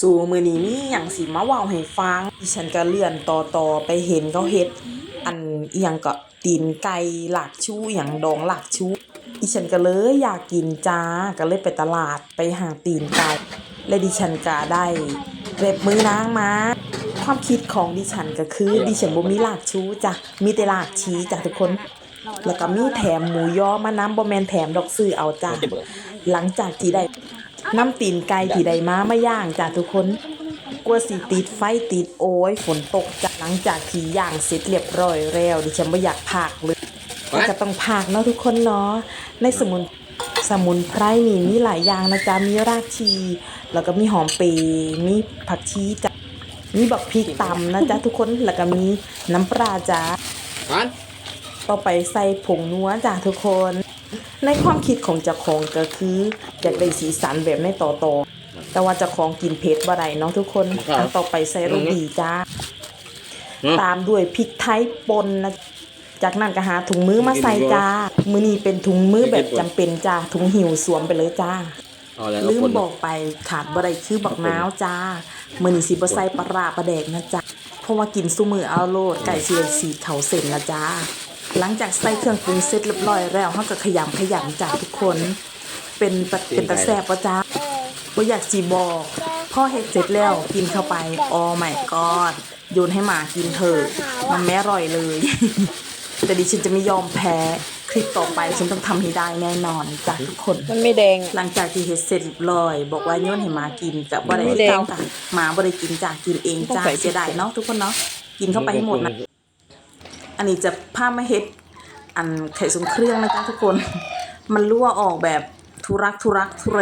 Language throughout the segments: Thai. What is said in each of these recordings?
สู่มือนี้มีหยังสิมาเว้าให้ฟังดิฉันก็เลื่อนต่อต่อไปเห็นเขาเฮ็ด อันอีหยังก็ตีนไก่หลากชูอหยังดองหลากชูดิฉันก็เลยอยากกินจ้าก็เลยไปตลาดไปหาตีนไก่และดิฉันก็ได้เร็บมือนางมาความคิดของดิฉันก็คือดิฉันบ่มีหลากชูจ้ะมีแต่หลากชี้จ้ะทุกคน แล้วก็มีแถมหมูยอมานำบ่แมนแถมดอกซื้อเอาจ้ะหลังจากที่ได้ น้ำตีนไก่ที่ได้มามาย่างจ้ะทุกคนกลัวสิติดไฟติดโอ้ยฝนตกจ้ะหลังจากที่ย่างเสร็จเรียบร้อยแล้วดิฉันไม่อยากพากเลยก็จะต้องพากเนาะทุกคนเนาะในสมุนสมุนไพรนี่มีหลายอย่างนะจ๊ะมีรากชี แล้วก็มีหอมเปรย์มีผักชีจ้ะมีบักพริกตำนะจ๊ะทุกคนแล้วก็มีน้ำปลาจ้ะมันต่อไปใส่ผงนัวจ้ะทุกคน ในความคิดของเจ้าของก็คืออยากได้สีสันแบบในต่อต่อๆแต่ว่าเจ้าของกินเผ็ดบ่ได้เนาะทุกคนอันต่อไปใส่รสดีจ้า ตามด้วยพริกไทยป่นนะจากนั้นก็หาถุงมือมาใส่จ้า มือนี้เป็นถุงมือแบบจำเป็นจ้า ถุงหิวสวมไปเลยจ้าเอาแล้วลืมคนบอกไปขาดบ่ได้คือบักนาวจ้า มื้อนี้สิบ่ใส่ปลาร้าปลาแดกนะจ๊ะเพราะว่ากินซุมื้อเอาโลดไก่สิได้สีเขาเส้นละจ้า หลังจากใส่เครื่องปรุงเสร็จเรียบร้อยแล้วเฮาก็ขยำขยำจ้าทุกคน เป็นตะเป็นตะแซ่บบ่จ้าบ่อยากสิบอกพ่อเฮ็ดเสร็จแล้วกินเข้าไปออ my god โยนให้หมากินเถอะมันไม่อร่อยเลย แต่ดิฉันจะไม่ยอมแพ้คลิปต่อไปฉันต้องทำให้ได้แน่นอนจ้ะทุกคนมันไม่แดง หลังจากที่เฮ็ดเสร็จเรียบร้อย บอกว่าโยนให้หมากินกับบ่ได้ไม่แดงเก้ากันหมาบ่ได้กินจ้ากินเองจ้าต้องใส่เสียดายเนาะทุกคนเนาะกินเข้าไปให้หมดนะ อันนี้จะพามาเฮ็ดอันไข่ทรงเครื่องนะจ๊ะทุกคน มันรั่วออกแบบทุรักทุรักทุเร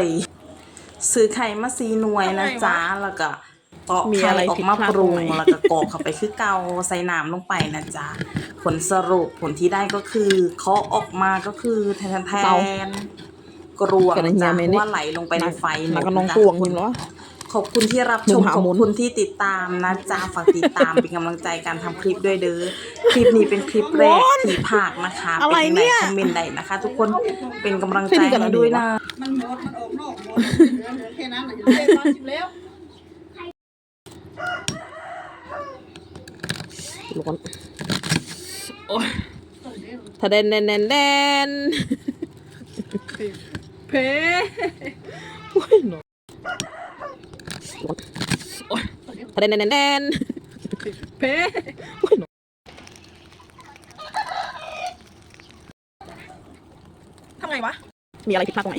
ซื้อไข่มาซีหน่วยนะจ๊ะแล้วก็เปาะมีไข่อะไรออกผิดมาพลาดปรุงตรงไหนแล้วก็กรอกเข้าไปคือเกาใส่น้ำลงไปนะจ๊ะผลสรุปผลที่ได้ก็คือเคาะออกมาก็คือแทนแทเตานกรวงกันนะจ้ะเฮียเพเมนี่ราะว่าไหลลงไปในไฟหมแล้วดก็น้องจ้ะ กวงคุคุณณเหรอขอบคุณที่รับชมหนุ่มหาขอบหมุนคุณที่ติดตามนะจ๊ะฝากติดตามเป็นกำลังใจการทำคลิปด้วยเด้อคลิปนี้เป็นคลิปแรกที่ภาคนะคะอะไรป็เนี่ยคอมเมนต์ใดนะคะ ทุกคนเป็นกำลังใจให้ด้วยนะ มันหมด มันออกนอกหมดเหลือเหลือแค่นั้นน่ะอย่าเล่นมาสิบแล้ว ร้อนโอ้ยถ้าแดนแดนแดนแดน เพโอ้ยหนอนร้อนโอ้ยถ้าแดนเดนเดนเพโอ้ยหนอนทำไงวะ มีอะไรผิดพลาดตรงไหน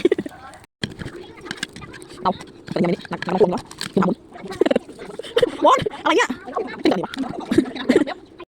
เอาแต่ยังไม่ได้นักนักลงทุนวะคุณทำบุญวอนอะไรเนี่ยใจ